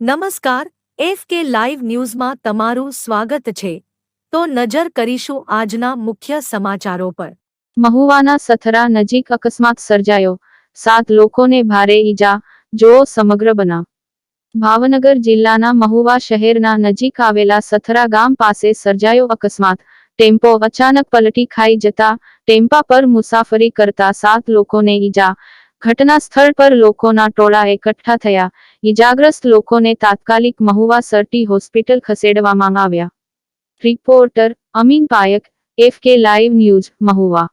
નમસ્કાર, એફ કે લાઈવ ન્યૂઝમાં તમારું સ્વાગત છે. તો નજર કરીશું આજના મુખ્ય સમાચારો પર. મહુવાના સથરા નજીક અકસ્માત સર્જાયો. સાત લોકોને ભારે ઈજા જો સમગ્ર બનાવ. ભાવનગર જિલ્લાના મહુવા શહેરના નજીક આવેલા સથરા ગામ પાસે સર્જાયો અકસ્માત. ટેમ્પો અચાનક પલટી ખાઈ જતા ટેમ્પા પર મુસાફરી કરતા સાત લોકોને ઈજા ઘટના સ્થળ પર લોકોના ટોળા એકઠા થયા ઈજાગ્રસ્ત લોકોને તાત્કાલિક મહુવા સરટી હોસ્પિટલ ખસેડવામાં આવ્યા reporter Amin Payak F K live news Mahuva